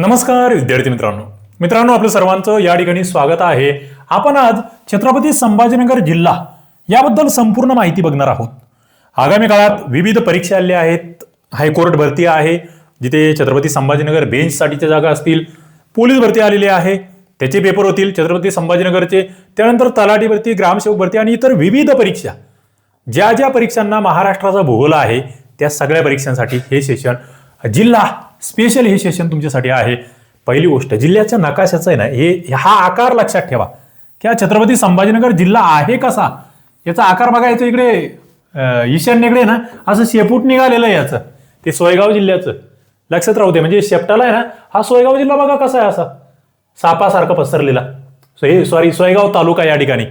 नमस्कार विद्यार्थी मित्रांनो. मित्रांनो आपलं सर्वांचं या ठिकाणी स्वागत आहे. आपण आज छत्रपती संभाजीनगर जिल्हा याबद्दल संपूर्ण माहिती बघणार आहोत. आगामी काळात विविध परीक्षा आल्या आहेत. हायकोर्ट भरती आहे. जिथे छत्रपती संभाजीनगर बेंचसाठीच्या जागा असतील. पोलीस भरती आलेली आहे. त्याचे पेपर होतील. छत्रपती संभाजीनगरचे त्यानंतर तलाठी भरती ग्रामसेवक भरती आणि इतर विविध परीक्षा. ज्या ज्या परीक्षांना महाराष्ट्राचा भूगोल आहे त्या सगळ्या परीक्षांसाठी हे सेशन जिल्हा स्पेशल हे सेशन तुमच्यासाठी आहे. पहिली गोष्ट जिल्ह्याच्या नकाशाचं आहे ना हे हा आकार लक्षात ठेवा. किंवा छत्रपती संभाजीनगर जिल्हा आहे कसा? याचा आकार बघा याचं इकडे ईशान्येकडे ना असं शेपूट निघालेलं आहे याचं. ते सोयगाव जिल्ह्याचं. लक्षात राहू दे म्हणजे शेपटाला आहे ना हा सोयगाव जिल्हा बघा कसा आहे असा. सापासारखा पसरलेला. सो हे सॉरी सोयगाव तालुका या ठिकाणी.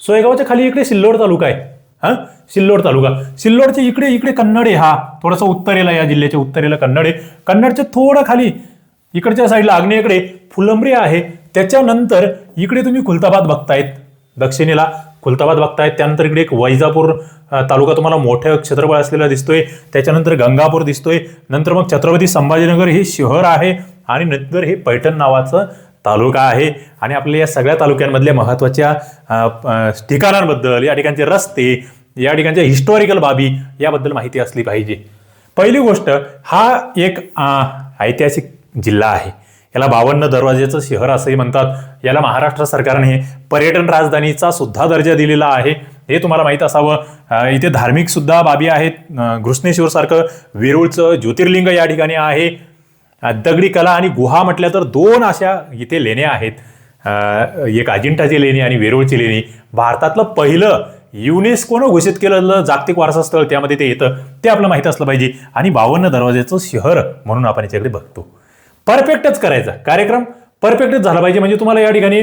सोयगावच्या खाली इकडे सिल्लोड तालुका आहे. हा? सिल्लोड तालुका. सिल्लोडच्या इकडे इकडे कन्नड आहे हा. थोडासा उत्तरेला या जिल्ह्याच्या उत्तरेला कन्नड आहे. कन्नडच्या थोडं खाली इकडच्या साईडला आग्नेयकडे फुलंब्री आहे. त्याच्यानंतर इकडे तुम्ही खुलताबाद बघतायत दक्षिणेला खुलताबाद बघतायत. त्यानंतर इकडे एक वैजापूर तालुका तुम्हाला मोठ्या क्षेत्रफळ असलेला दिसतोय. त्याच्यानंतर गंगापूर दिसतोय. नंतर मग छत्रपती संभाजीनगर हे शहर आहे आणि नंतर हे पैठण नावाचं तालुका आहे. आणि आपल्या या सगळ्या तालुक्यांमधल्या महत्त्वाच्या ठिकाणांबद्दल या ठिकाणचे रस्ते या ठिकाणच्या हिस्टॉरिकल बाबी याबद्दल माहिती असली पाहिजे. पहिली गोष्ट हा एक ऐतिहासिक जिल्हा आहे. याला बावन्न दरवाजेचं शहर असंही म्हणतात. याला महाराष्ट्र सरकारने पर्यटन राजधानीचा सुद्धा दर्जा दिलेला आहे. हे तुम्हाला माहीत असावं. इथे धार्मिकसुद्धा बाबी आहेत. घृष्णेश्वरसारखं वेरूळचं ज्योतिर्लिंग या ठिकाणी आहे. दगडी कला आणि गुहा म्हटल्या तर दोन अशा इथे लेण्या आहेत. एक अजिंठाची लेणी आणि वेरूळची लेणी. भारतातलं पहिलं युनेस्कोनं घोषित केलेलं जागतिक वारसा स्थळ त्यामध्ये ते येतं ते आपलं माहीत असलं पाहिजे. आणि बावन्न दरवाज्याचं शहर म्हणून आपण याच्याकडे बघतो. परफेक्टच करायचा कार्यक्रम परफेक्टच झाला पाहिजे. म्हणजे तुम्हाला या ठिकाणी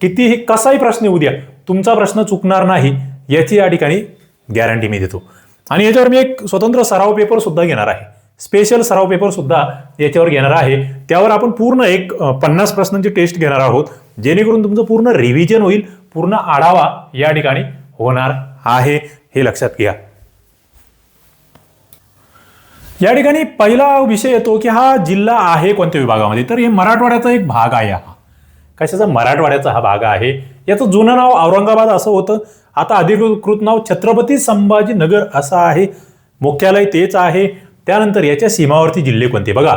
कितीही कसाही प्रश्न येऊ द्या तुमचा प्रश्न चुकणार नाही याची या ठिकाणी गॅरंटी मी देतो. आणि याच्यावर मी एक स्वतंत्र सराव पेपर सुद्धा घेणार आहे. स्पेशल सराव पेपर सुद्धा याच्यावर घेणार आहे. त्यावर आपण पूर्ण एक पन्नास प्रश्नांची टेस्ट घेणार आहोत. जेणेकरून तुमचं पूर्ण रिव्हिजन होईल पूर्ण आढावा या ठिकाणी होणार आहे. हे लक्षात घ्या. या ठिकाणी पहिला विषय येतो की हा जिल्हा आहे कोणत्या विभागामध्ये? तर हे मराठवाड्याचा एक भाग आहे हा. कशाचा? मराठवाड्याचा हा भाग आहे. याचं जुनं नाव औरंगाबाद असं होतं. आता अधिकृत नाव छत्रपती संभाजीनगर असं आहे. मुख्यालय तेच आहे. त्यानंतर याच्या सीमावर्ती जिल्हे कोणते? बघा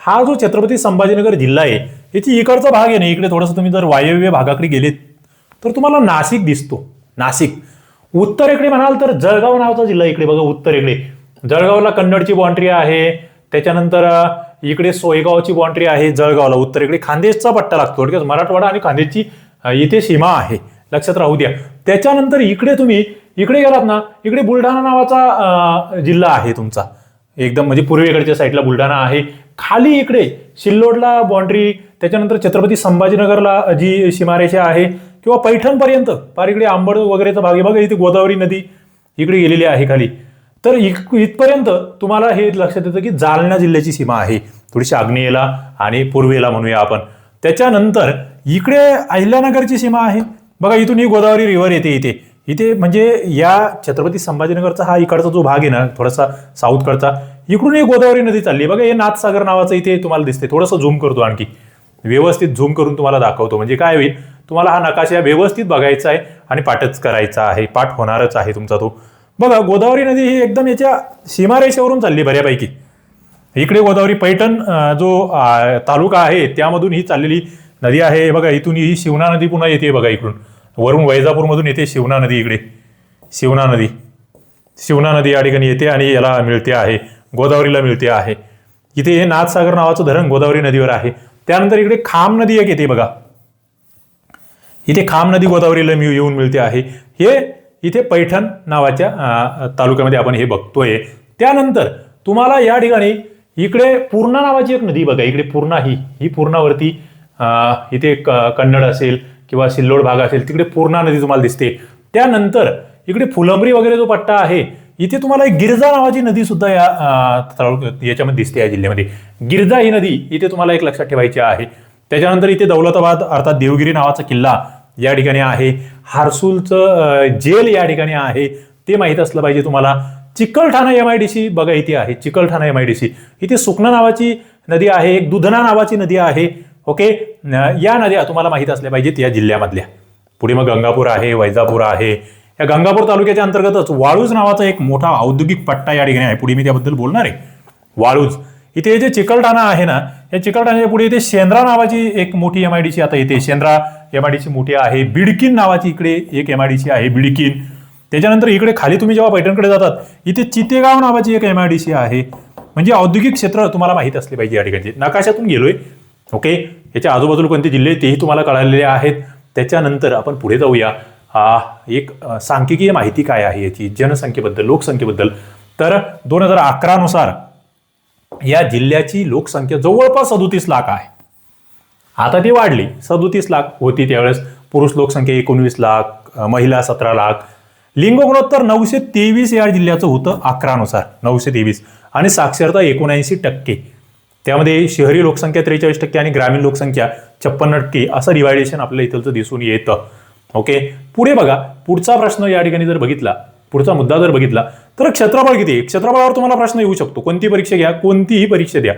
हा जो छत्रपती संभाजीनगर जिल्हा आहे याची इकडचा भाग आहे ना इकडे थोडंसं तुम्ही जर वायव्य भागाकडे गेलेत तर तुम्हाला नाशिक दिसतो. नाशिक. उत्तरेकडे म्हणाल तर जळगाव नावाचा जिल्हा इकडे बघा उत्तरेकडे. जळगावला कन्नडची बाउंड्री आहे त्याच्यानंतर इकडे सोयगावची बाउंड्री आहे जळगावला. उत्तरेकडे खानदेशचा पट्टा लागतो. थोडक्यात मराठवाडा आणि खानदेशची इथे सीमा आहे. लक्षात राहू द्या. त्याच्यानंतर इकडे तुम्ही इकडे गेलात ना इकडे बुलढाणा नावाचा जिल्हा आहे तुमचा. एकदम म्हणजे पूर्वेकडच्या साईडला बुलढाणा आहे. खाली इकडे सिल्लोडला बाउंड्री त्याच्यानंतर छत्रपती संभाजीनगरला जी सीमारेषा आहे किंवा पैठणपर्यंत पार इकडे आंबड वगैरेचा भाग आहे बघा इथे गोदावरी नदी इकडे गेलेली आहे खाली. तर इक- इथपर्यंत तुम्हाला हे लक्षात येतं की जालना जिल्ह्याची सीमा आहे. थोडीशी आग्नेयेला आणि पूर्वेला म्हणूया आपण. त्याच्यानंतर इकडे अहिल्यानगरची सीमा आहे. बघा इथून ही गोदावरी रिव्हर येते इथे. इथे म्हणजे या छत्रपती संभाजीनगरचा हा इकडचा जो भाग आहे ना थोडासा साऊथकडचा इकडून ही गोदावरी नदी चालली. बघा हे नाथसागर नावाचं इथे तुम्हाला दिसते थोडंसं झूम करतो आणखी. व्यवस्थित झूम करून तुम्हाला दाखवतो. म्हणजे काय होईल तुम्हाला हा नकाशा व्यवस्थित बघायचा आहे आणि पाठच करायचा आहे. पाठ होणारच आहे तुमचा तो. बघा गोदावरी नदी ही एकदम याच्या सीमारेषेवरून चालली बऱ्यापैकी. इकडे गोदावरी पैठण जो तालुका आहे त्यामधून ही चाललेली नदी आहे. बघा इथून ही शिवना नदी पुन्हा येते बघा इकडून. वरून वैजापूरमधून येते शिवना नदी इकडे. शिवना नदी. शिवना नदी या ठिकाणी येते आणि याला मिळते आहे. गोदावरीला मिळते आहे. इथे हे नाथसागर नावाचं धरण गोदावरी नदीवर आहे. त्यानंतर इकडे खाम नदी एक येते बघा. इथे खाम नदी गोदावरीला मी येऊन मिळते आहे. हे इथे पैठण नावाच्या तालुक्यामध्ये आपण हे बघतोय. त्यानंतर तुम्हाला या ठिकाणी इकडे पूर्णा नावाची एक नदी बघा. इकडे पूर्णा ही. ही पूर्णावरती इथे क- कन्नड असेल किंवा सिल्लोड भाग असेल तिकडे पूर्णा नदी तुम्हाला दिसते. त्यानंतर इकडे फुलंबरी वगैरे जो पट्टा आहे इथे तुम्हाला एक गिरजा नावाची नदी सुद्धा या याच्यामध्ये दिसते या जिल्ह्यामध्ये. गिरजा ही नदी इथे तुम्हाला एक लक्षात ठेवायची आहे. त्याच्यानंतर इथे दौलताबाद अर्थात देवगिरी नावाचा किल्ला या ठिकाणी आहे. हारसूलचं जेल या ठिकाणी आहे. ते माहीत असलं पाहिजे तुम्हाला. Chikalthana M I D C बघा इथे आहे. Chikalthana M I D C इथे सुकना नावाची नदी आहे. एक दुधना नावाची नदी आहे. ओके या नद्या तुम्हाला माहीत असल्या पाहिजेत या जिल्ह्यामधल्या. पुढे मग गंगापूर आहे वैजापूर आहे. या गंगापूर तालुक्याच्या अंतर्गतच वाळूज नावाचा एक मोठा औद्योगिक पट्टा या ठिकाणी आहे. पुढे मी त्याबद्दल बोलणार आहे. वाळूज. इथे जे चिकलठाणा आहे ना या चिकलठाण्याच्या पुढे इथे शेंद्रा नावाची एक मोठी एम आय डी सी आता इथे Shendra M I D C मोठी आहे. बिडकिन नावाची इकडे एक एम आय डी सी आहे बिडकिन. त्याच्यानंतर इकडे खाली तुम्ही जेव्हा पैठणकडे जातात इथे चितेगाव नावाची एक एम आय डी सी आहे. म्हणजे औद्योगिक क्षेत्र तुम्हाला माहीत असले पाहिजे या ठिकाणी नकाशातून गेलोय. ओके? याच्या आजूबाजूला कोणते जिल्हे तेही तुम्हाला कळालेले आहेत. त्याच्यानंतर आपण पुढे जाऊया. एक सांख्यिकीय माहिती काय आहे याची? जनसंख्येबद्दल लोकसंख्येबद्दल. तर दोन हजार अकरानुसार या जिल्ह्याची लोकसंख्या जवळपास सदोतीस लाख आहे. आता ती वाढली. सदोतीस लाख होती त्यावेळेस. पुरुष लोकसंख्या एकोणवीस लाख महिला सतरा लाख. लिंग गुणोत्तर नऊशे तेवीस या जिल्ह्याचं होतं अकरानुसार. नऊशे तेवीस. आणि साक्षरता एकोणऐंशी टक्के. त्यामध्ये शहरी लोकसंख्या त्रेचाळीस टक्के आणि ग्रामीण लोकसंख्या छप्पन्न टक्के असं डिवायडेशन आपल्याला इथलचं दिसून येतं. ओके पुढे बघा पुढचा प्रश्न या ठिकाणी जर बघितला पुढचा मुद्दा जर बघितला तर क्षेत्रफळ किती? आहे क्षेत्रफळावर तुम्हाला प्रश्न येऊ शकतो. कोणती परीक्षा घ्या कोणतीही परीक्षा द्या.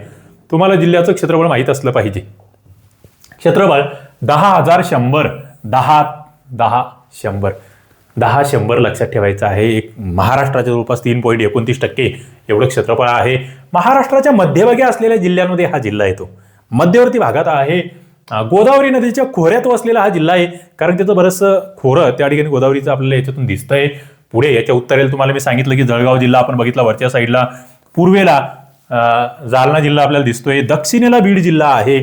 तुम्हाला जिल्ह्याचं क्षेत्रफळ माहीत असलं पाहिजे. क्षेत्रफळ दहा हजार शंभर दहा दहा शंभर. दहा शंभर लक्षात ठेवायचं आहे. एक महाराष्ट्राच्या जवळपास तीन पॉईंट एकोणतीस टक्के. एवढं क्षेत्रफळ आहे. महाराष्ट्राच्या मध्यभागी असलेल्या जिल्ह्यांमध्ये हा जिल्हा येतो. मध्यवर्ती भागात आहे. गोदावरी नदीच्या खोऱ्यात वसलेला हा जिल्हा आहे. कारण त्याचं बरंचसं खोरं त्या ठिकाणी गोदावरीचं आपल्याला याच्यातून दिसतंय. पुढे याच्या उत्तरेला तुम्हाला मी सांगितलं की जळगाव जिल्हा आपण बघितला वरच्या साईडला. पूर्वेला जालना जिल्हा आपल्याला दिसतोय. दक्षिणेला बीड जिल्हा आहे.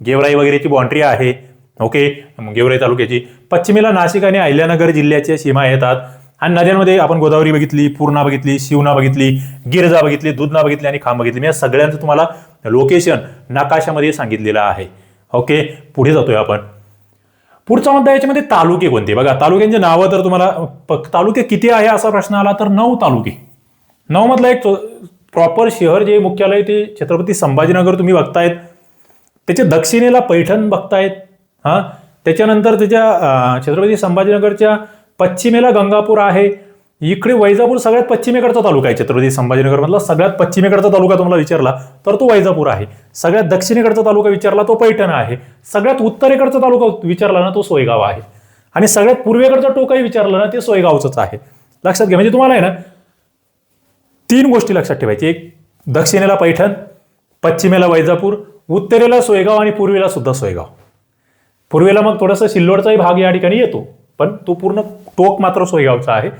गेवराई वगैरेची बाउंड्री आहे. ओके गेवराई तालुक्याची. पश्चिमेला नाशिक आणि अहिल्यानगर जिल्ह्याच्या सीमा येतात. आणि नद्यांमध्ये आपण गोदावरी बघितली पूर्णा बघितली शिवना बघितली गिरजा बघितली दुधना बघितली आणि खांब बघितली. मी या सगळ्यांचं तुम्हाला लोकेशन नकाशामध्ये सांगितलेलं आहे. ओके पुढे जातोय आपण. पुढचा मुद्दा याच्यामध्ये तालुके कोणते? बघा तालुक्यांची नावं तर तुम्हाला तालुके किती आहे असा प्रश्न आला तर नऊ तालुके. नऊ मधला एक प्रॉपर शहर जे मुख्यालय ते छत्रपती संभाजीनगर तुम्ही बघतायत. त्याच्या दक्षिणेला पैठण बघतायत. हा? त्याच्यानंतर त्याच्या छत्रपती संभाजीनगरच्या पश्चिमेला गंगापूर आहे. इकडे वैजापूर सगळ्यात पश्चिमेकडचा तालुका आहे छत्रपती संभाजीनगरमधला सगळ्यात पश्चिमेकडचा तालुका तुम्हाला विचारला तर तो वैजापूर आहे. सगळ्यात दक्षिणेकडचा तालुका विचारला तो पैठण आहे. सगळ्यात उत्तरेकडचा तालुका विचारला ना तो सोयगाव आहे. आणि सगळ्यात पूर्वेकडचा टोकाही विचारलं ना ते सोयगावचंच आहे. लक्षात घ्या म्हणजे तुम्हाला आहे ना तीन गोष्टी लक्षात ठेवायची. एक दक्षिणेला पैठण पश्चिमेला वैजापूर उत्तरेला सोयगाव आणि पूर्वेला सुद्धा सोयगाव. पूर्वेला मग थोडासा सिल्लोडचाही भाग या ठिकाणी येतो. पण तो पूर्ण टोक मात्र सोयगावचा आहे.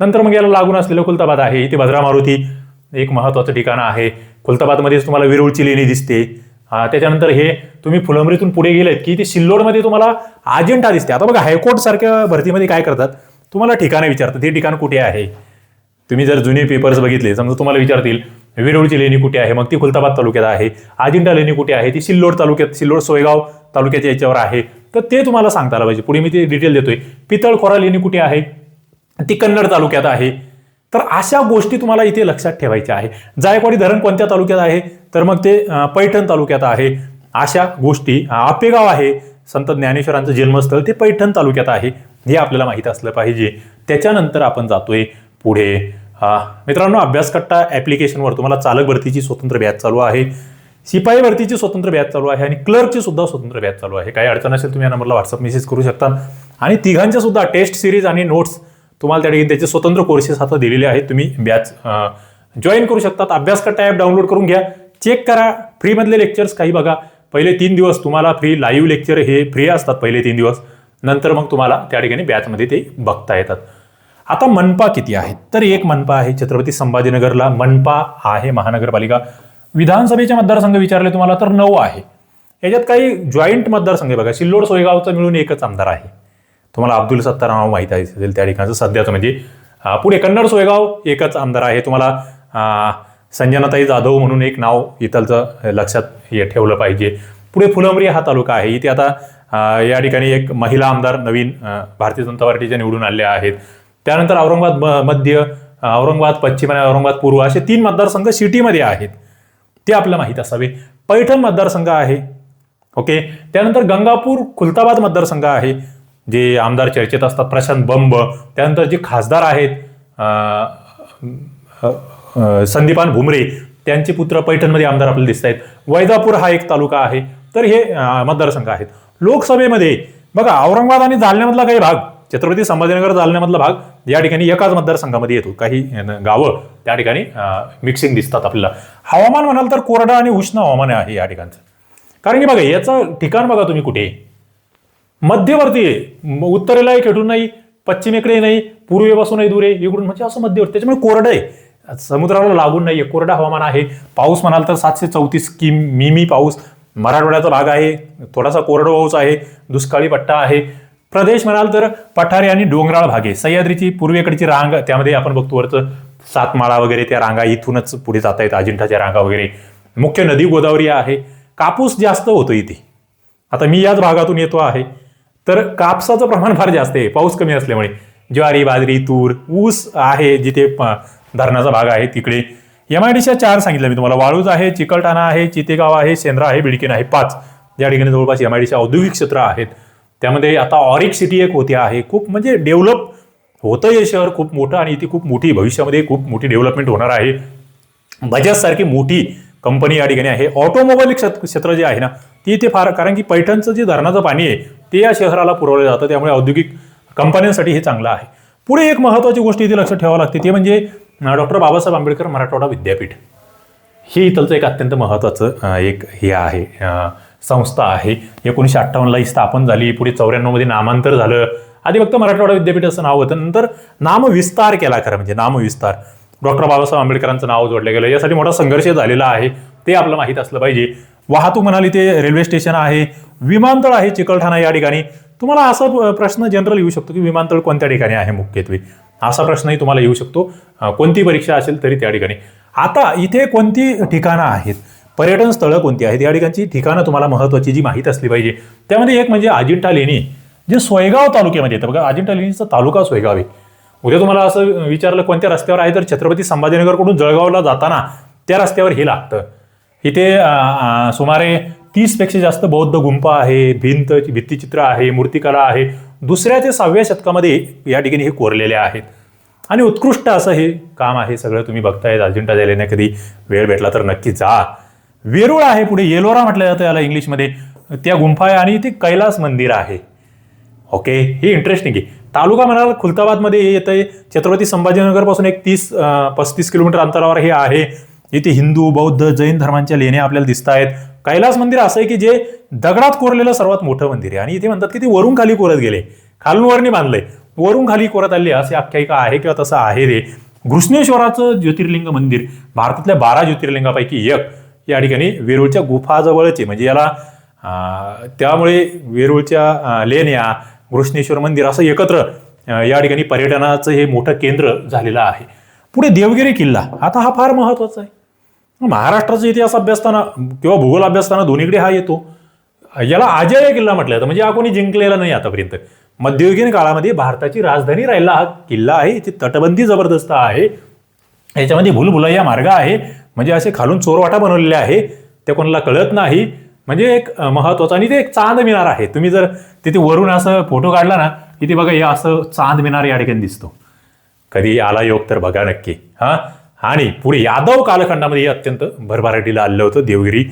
नंतर मग याला लागून असलेलं खुलताबाद आहे. इथे भद्रा मारुती एक महत्वाचं ठिकाण आहे. खुलताबादमध्येच तुम्हाला विरुळची लेणी दिसते. हा, त्याच्यानंतर हे तुम्ही फुलंब्रीतून पुढे गेलेत की ते सिल्लोडमध्ये तुम्हाला अजिंठा दिसते. आता बघा हायकोर्ट सारख्या भरतीमध्ये काय करतात? तुम्हाला ठिकाणं विचारतात. हे ठिकाण कुठे आहे? तुम्ही जर जुने पेपर्स बघितले समजा तुम्हाला विचारतील विरुळची लेणी कुठे आहे? मग ती खुलताबाद तालुक्यात आहे. अजिंठा लेणी कुठे आहे? ती सिल्लोड तालुक्यात सिल्लोड सोयगाव तालुक्याच्या याच्यावर आहे. तर ते तुम्हाला सांगता आलं पाहिजे. पुढे मी ते डिटेल देतोय. पितळखोरा लेणी कुठे आहे? ती कन्नड तालुक्यात आहे. तर अशा गोष्टी तुम्हाला इथे लक्षात ठेवायच्या आहे. जायकवाडी धरण कोणत्या तालुक्यात आहे? तर मग ते पैठण तालुक्यात आहे. अशा गोष्टी आपेगाव आहे. संत ज्ञानेश्वरांचं जन्मस्थळ ते पैठण तालुक्यात आहे. हे आपल्याला माहीत असलं पाहिजे. त्याच्यानंतर आपण जातोय पुढे. मित्रांनो अभ्यासकट्टा ॲप्लिकेशनवर तुम्हाला चालक भरतीची स्वतंत्र बॅच चालू आहे. शिपाई भरतीची स्वतंत्र बॅच चालू आहे आणि क्लर्कची सुद्धा स्वतंत्र बॅच चालू आहे. काही अडचण असेल तुम्ही या नंबरला व्हॉट्सअप मेसेज करू शकता. आणि तिघांच्या सुद्धा टेस्ट सिरीज आणि नोट्स तुम्हाला त्या ठिकाणी त्याचे स्वतंत्र कोर्सेस आता दिलेले आहेत. तुम्ही बॅच जॉईन करू शकतात. अभ्यासकट्टा ॲप डाउनलोड करून घ्या. चेक करा. फ्रीमधले लेक्चर्स काही बघा. पहिले तीन दिवस तुम्हाला फ्री लाईव्ह लेक्चर हे फ्री असतात पहिले तीन दिवस. नंतर मग तुम्हाला त्या ठिकाणी बॅचमध्ये ते बघता येतात. आता मनपा किती आहेत तर एक मनपा आहे छत्रपती संभाजीनगरला. मनपा आहे महानगरपालिका. विधानसभेचे मतदारसंघ विचारले तुम्हाला तर नऊ आहे. याच्यात काही जॉईंट मतदारसंघ बघा. सिल्लोड सोयगावचा मिळून एकच आमदार आहे. तुम्हाला अब्दुल सत्तार नाव माहीत आहे असेल त्या ठिकाणचं. सध्याचं म्हणजे पुढे कन्नड सोयगाव एकच आमदार आहे. तुम्हाला संजनाताई जाधव म्हणून एक नाव इथलचं लक्षात हे ठेवलं पाहिजे. पुढे फुलंबरी हा तालुका आहे. इथे आता या ठिकाणी एक महिला आमदार नवीन भारतीय जनता पार्टीच्या निवडून आलेल्या आहेत. त्यानंतर औरंगाबाद म- मध्य औरंगाबाद पश्चिम आणि औरंगाबाद पूर्व असे तीन मतदारसंघ सिटीमध्ये आहेत. ते आपल्याला माहीत असावे. पैठण मतदारसंघ आहे. ओके? त्यानंतर गंगापूर खुलताबाद मतदारसंघ आहे जे आमदार चर्चेत असतात प्रशांत बंब. त्यानंतर जे खासदार आहेत संदीपान भुमरे त्यांचे पुत्र पैठणमध्ये आमदार आपल्याला दिसत आहेत वैजापूर हा एक तालुका आहे. तर हे मतदारसंघ आहेत. लोकसभेमध्ये बघा औरंगाबाद आणि जालन्यामधला काही भाग छत्रपती संभाजीनगर जालन्यामधला भाग या ठिकाणी एकाच मतदारसंघामध्ये येतो. काही गावं त्या ठिकाणी मिक्सिंग दिसतात आपल्याला. हवामान म्हणाल तर कोरडं आणि उष्ण हवामान आहे या ठिकाणचं. कारण की बघा याचं ठिकाण बघा तुम्ही कुठे? मध्यवर्ती आहे. उत्तरेलाही खेटून नाही पश्चिमेकडे नाही पूर्वेपासूनही दूर आहे इकडून म्हणजे असं मध्यवर्ती. त्याच्यामुळे कोरडं आहे. समुद्राला लागून नाहीये. कोरडं हवामान आहे. पाऊस म्हणाल तर सातशे चौतीस कि मिमी पाऊस. मराठवाड्याचा भाग आहे. थोडासा कोरडा पाऊस आहे. दुष्काळी पट्टा आहे. प्रदेश म्हणाल तर पठारी आणि डोंगराळ भाग आहे. सह्याद्रीची पूर्वेकडची रांग त्यामध्ये आपण बघतो वरचं. सातमाळा वगैरे त्या रांगा इथूनच पुढे जात आहेत अजिंठाच्या रांगा वगैरे. मुख्य नदी गोदावरी आहे. कापूस जास्त होतो इथे. आता मी याच भागातून येतो आहे. तर कापसाचं प्रमाण फार जास्त आहे. पाऊस कमी असल्यामुळे. ज्वारी बाजरी तूर ऊस आहे जिथे प- धरणाचा भाग आहे तिकडे. एम आय डीच्या चार सांगितलं मी तुम्हाला. वाळूज आहे चिकलठाणा आहे चितेगाव आहे सेंद्रा आहे बिडकीन आहे पाच. या ठिकाणी जवळपास एम आय डीच्या औद्योगिक क्षेत्र आहेत. त्यामध्ये आता ऑरिक सिटी एक होती आहे. खूप म्हणजे डेव्हलप होतं हे शहर खूप मोठं आणि इथे खूप मोठी भविष्यामध्ये खूप मोठी डेव्हलपमेंट होणार आहे. बजाज सारखी मोठी कंपनी या ठिकाणी आहे. ऑटोमोबाईल क्षेत्र जे आहे ना ती इथे फार कारण की पैठणचं जे धरणाचं पाणी आहे ते या शहराला पुरवलं जातं. त्यामुळे औद्योगिक कंपन्यांसाठी हे चांगलं आहे. पुढे एक महत्त्वाची गोष्ट इथे लक्षात ठेवावं लागते ते म्हणजे डॉक्टर बाबासाहेब आंबेडकर मराठवाडा विद्यापीठ. हे इथलचं एक अत्यंत महत्त्वाचं एक हे आहे संस्था आहे. एकोणीसशे अठ्ठावन्नला ही स्थापन झाली. पुढे चौऱ्याण्णवमध्ये नामांतर झालं. आधी फक्त मराठवाडा विद्यापीठ असं नाव होतं नंतर नामविस्तार केला खरं म्हणजे नामविस्तार. डॉक्टर बाबासाहेब आंबेडकरांचं नाव जोडलं गेलं. यासाठी मोठा संघर्ष झालेला आहे ते आपलं माहीत असलं पाहिजे. वाहतूक म्हणाली ते रेल्वे स्टेशन आहे विमानतळ आहे चिकलठाणा या ठिकाणी. तुम्हाला असा प्रश्न जनरल येऊ शकतो की विमानतळ कोणत्या ठिकाणी आहे मुख्यत्वे? असा प्रश्नही तुम्हाला येऊ शकतो. कोणती परीक्षा असेल तरी त्या ठिकाणी. आता इथे कोणती ठिकाणं आहेत? पर्यटन स्थळं कोणती आहेत? या ठिकाणची ठिकाणं तुम्हाला महत्त्वाची जी माहीत असली पाहिजे. त्यामध्ये एक म्हणजे अजिंठा लेणी. जे सोयगाव तालुक्यामध्ये येतं. बघा अजिंठा लेणीचा तालुका सोयगाव आहे. उद्या तुम्हाला असं विचारलं कोणत्या रस्त्यावर आहे तर छत्रपती संभाजीनगरकडून जळगावला जाताना त्या रस्त्यावर हे लागतं. इथे सुमारे तीसपेक्षा जास्त बौद्ध गुंफा आहे भिंत भित्तिचित्र आहे मूर्तिकला आहे. दुसऱ्या ते सहाव्या शतकामध्ये या ठिकाणी हे कोरलेले आहेत. आणि उत्कृष्ट असं हे काम आहे सगळं तुम्ही बघताय अजिंठा द्यायला कधी वेळ भेटला तर नक्की जा. वेरूळ आहे पुढे येलोरा म्हटलं जातं याला इंग्लिशमध्ये. त्या गुंफा आहे आणि ते कैलास मंदिर आहे. ओके हे इंटरेस्टिंग आहे. तालुका म्हणाल खुलताबादमध्ये हे येतं छत्रपती संभाजीनगरपासून एक तीस पस्तीस किलोमीटर अंतरावर हे आहे. इथे हिंदू बौद्ध जैन धर्मांच्या लेण्या आपल्याला दिसत आहेत. कैलास मंदिर असं आहे की जे दगडात कोरलेलं सर्वात मोठं मंदिर आहे. आणि इथे म्हणतात की ते वरून खाली कोरत गेले. खालून वरणी बांधलंय. वरून खाली कोरत आले असे आख्यायिका आहे किंवा तसं आहे रे घृष्णेश्वराचं ज्योतिर्लिंग मंदिर भारतातल्या बारा ज्योतिर्लिंगापैकी एक. या ठिकाणी वेरूळच्या गुफाजवळचे म्हणजे याला त्यामुळे वेरूळच्या लेण्या घृष्णेश्वर मंदिर असं एकत्र या ठिकाणी पर्यटनाचं हे मोठं केंद्र झालेलं आहे. पुढे देवगिरी किल्ला आता हा फार महत्त्वाचा आहे. महाराष्ट्राचा इतिहास अभ्यासताना किंवा भूगोल अभ्यासताना दोन्हीकडे हा येतो. याला अजय किल्ला म्हटलं जातं म्हणजे हा कोणी जिंकलेला नाही आतापर्यंत. मध्ययुगीन काळामध्ये भारताची राजधानी राहिला हा किल्ला आहे इथे तटबंदी जबरदस्त आहे. याच्यामध्ये भूलभुलैया मार्ग आहे म्हणजे असे खालून चोरवाटा बनवलेले आहे ते कोणाला कळत नाही. म्हणजे एक महत्वाचं. आणि ते एक चांद मिनार आहे. तुम्ही जर तिथे वरून असं फोटो काढला ना की ते बघा हे असं चांद मिनार या ठिकाणी दिसतो. कधी आला योग तर बघा नक्की. हा? आणि पुढे यादव कालखंडामध्ये हे अत्यंत भरभराटीला आलेलं होतं देवगिरी.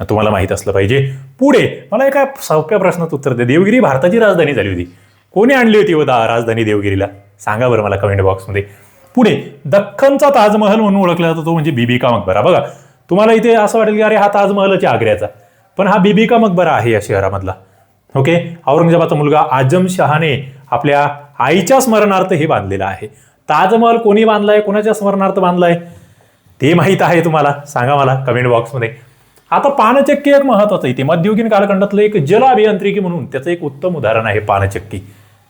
तुम्हाला माहीत असलं पाहिजे. पुढे मला एका सोप्या प्रश्नात उत्तर दे देवगिरी भारताची राजधानी झाली होती. कोणी आणली होती होता राजधानी देवगिरीला? सांगा बरं मला कमेंट बॉक्समध्ये पुढे दख्खनचा ताजमहल म्हणून ओळखला जातो तो म्हणजे बीबी का मकबरा बघा तुम्हाला इथे असं वाटेल की अरे हा ताजमहलच आहे आग्र्याचा. पण हा बीबी का मकबरा आहे या शहरामधला? ओके औरंगजेबाचा मुलगा आजम शहाने आपल्या आईच्या स्मरणार्थ हे बांधलेलं आहे. ताजमहल कोणी बांधलाय? कोणाच्या स्मरणार्थ बांधलाय? ते माहीत आहे तुम्हाला. सांगा मला कमेंट बॉक्समध्ये आता पानचक्की एक महत्वाचं इथे मध्ययुगीन कालखंडातलं एक जल अभियांत्रिकी म्हणून त्याचं एक उत्तम उदाहरण आहे पानचक्की.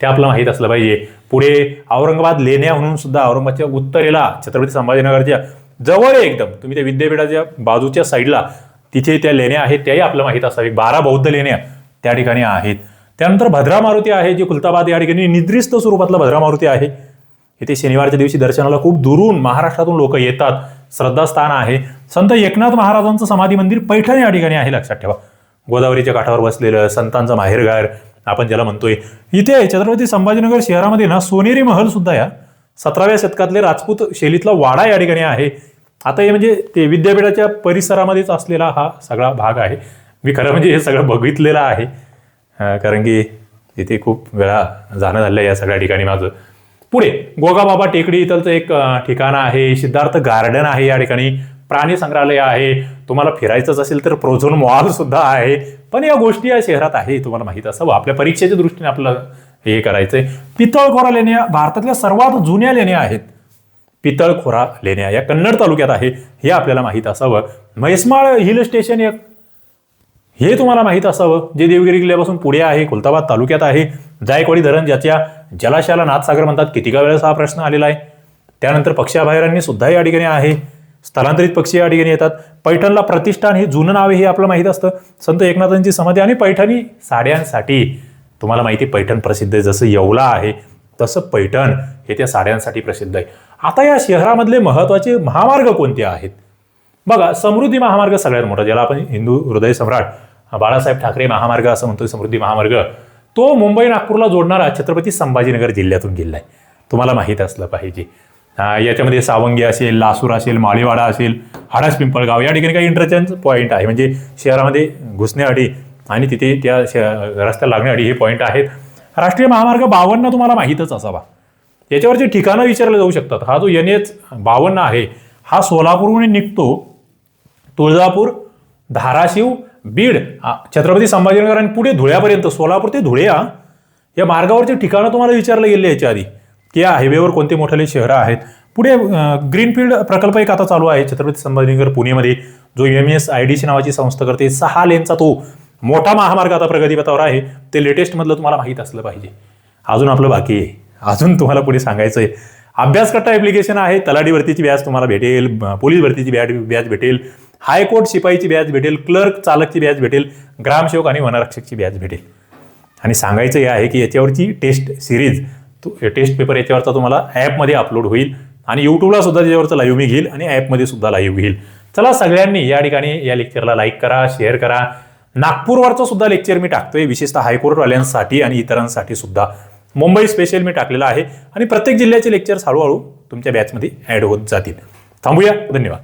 ते आपलं माहीत असलं पाहिजे. पुढे औरंगाबाद लेण्या म्हणून सुद्धा औरंगाबादच्या उत्तरेला छत्रपती संभाजीनगरच्या जवळ आहे एकदम. तुम्ही त्या विद्यापीठाच्या बाजूच्या साईडला तिथे त्या लेण्या आहेत त्याही आपल्याला माहीत असावी. बारा बौद्ध लेण्या त्या ठिकाणी आहेत. त्यानंतर भद्रा मारुती आहे जी खुलताबाद या ठिकाणी निद्रिस्त स्वरूपातला भद्रा मारुती आहे. इथे शनिवारच्या दिवशी दर्शनाला खूप दुरून महाराष्ट्रातून लोक येतात. श्रद्धास्थान आहे. संत एकनाथ महाराजांचं समाधी मंदिर पैठण या ठिकाणी आहे लक्षात ठेवा. गोदावरीच्या काठावर बसलेलं संतांचं माहेरघर आपण ज्याला म्हणतोय. इथे छत्रपती संभाजीनगर शहरामध्ये ना सोनेरी महल सुद्धा या सतराव्या शतकातले राजपूत शैलीतला वाडा या ठिकाणी आहे. आता हे म्हणजे ते विद्यापीठाच्या परिसरामध्येच असलेला हा सगळा भाग आहे. मी खरं म्हणजे हे सगळं बघितलेलं आहे. कारण की इथे खूप वेळा जाणं झालं या सगळ्या ठिकाणी माझं. पुढे गोगाबाबा टेकडी इथलचं एक ठिकाण आहे. सिद्धार्थ गार्डन आहे या ठिकाणी. प्राणी संग्रहालय आहे. तुम्हाला फिरायचंच असेल तर प्रोझोन मॉल सुद्धा आहे. पण या गोष्टी या शहरात आहे तुम्हाला माहीत असावं. आपल्या परीक्षेच्या दृष्टीने आपलं हे करायचंय. पितळखोरा लेण्या भारतातल्या सर्वात जुन्या लेण्या आहेत. पितळखोरा लेण्या या कन्नड तालुक्यात आहे हे आपल्याला माहीत असावं. म्हैसमाळ हिल स्टेशन एक हे तुम्हाला माहीत असावं जे देवगिरी किल्ल्यापासून पुढे आहे खुलताबाद तालुक्यात आहे. जायकवाडी धरण ज्याच्या जलाशयाला नाथसागर म्हणतात किती का वेळेस हा प्रश्न आलेला आहे? त्यानंतर पक्षी सुद्धा या ठिकाणी आहे. स्थलांतरित पक्षी या ठिकाणी येतात. पैठणला प्रतिष्ठान हे जुनं नाव हे आपलं माहीत असतं. संत एकनाथांची समाधी आणि पैठणी साड्यांसाठी. तुम्हाला माहिती आहे, पैठण प्रसिद्ध आहे जसं येवला आहे तसं पैठण हे त्या साड्यांसाठी प्रसिद्ध आहे. आता या शहरामधले महत्त्वाचे महामार्ग कोणते आहेत? बघा समृद्धी महामार्ग सगळ्यात मोठा ज्याला आपण हिंदू हृदय सम्राट बाळासाहेब ठाकरे महामार्ग असं म्हणतो समृद्धी महामार्ग. तो मुंबई नागपूरला जोडणारा छत्रपती संभाजीनगर जिल्ह्यातून गेलाय तुम्हाला माहीत असलं पाहिजे. याच्यामध्ये सावंगी असेल लासूर असेल माळीवाडा असेल हाडास पिंपळगाव या ठिकाणी काही इंटरचेंज पॉईंट आहे. म्हणजे शहरामध्ये घुसण्याआधी आणि तिथे त्या श- रस्त्याला लागण्याआधी हे पॉईंट आहेत. राष्ट्रीय महामार्ग बावन्न तुम्हाला माहीतच असावा. याच्यावरची ठिकाणं विचारले जाऊ शकतात. हा जो एन एच बावन्न आहे हा सोलापूरहून निघतो. तुळजापूर धाराशिव बीड छत्रपती संभाजीनगर आणि पुढे धुळ्यापर्यंत सोलापूर ते धुळे या मार्गावरची ठिकाणं तुम्हाला विचारलं गेले याच्या आधी. की या हायवेवर कोणते मोठे शहरं आहेत? पुढे ग्रीनफील्ड प्रकल्प एक आता चालू आहे छत्रपती संभाजीनगर पुणेमध्ये. जो M S I D C नावाची संस्था करते सहा लेनचा तो मोठा महामार्ग आता प्रगतीपथावर आहे. ते लेटेस्टमधलं तुम्हाला माहीत असलं पाहिजे. अजून आपलं बाकी आहे. अजून तुम्हाला पुढे सांगायचं आहे अभ्यासकट्टा ॲप्लिकेशन आहे तलाठी भरतीची तुम्हाला भेटेल पोलीस भरतीची बॅट व्याज भेटेल हायकोर्ट शिपाईची व्याज भेटेल क्लर्क चालकची व्याज भेटेल ग्रामसेवक आणि वनरक्षकची व्याज भेटेल. आणि सांगायचं हे आहे की याच्यावरची टेस्ट सिरीज तो टेस्ट पेपर याच्यावरचा तुम्हाला ॲपमध्ये अपलोड होईल आणि यूट्यूबला सुद्धा त्याच्यावरचं लाईव्ह मी घेईल आणि ॲपमध्ये सुद्धा लाईव्ह घेईल. चला सगळ्यांनी या ठिकाणी या लेक्चरला लाईक करा शेअर करा. नागपूरवरचं सुद्धा लेक्चर मी टाकतोय विशेषतः हायकोर्टवाल्यांसाठी आणि इतरांसाठी सुद्धा. मुंबई स्पेशल मी टाकलेलं आहे. आणि प्रत्येक जिल्ह्याचे लेक्चर्स हळूहळू तुमच्या बॅचमध्ये ॲड होत जातील. थांबूया. धन्यवाद.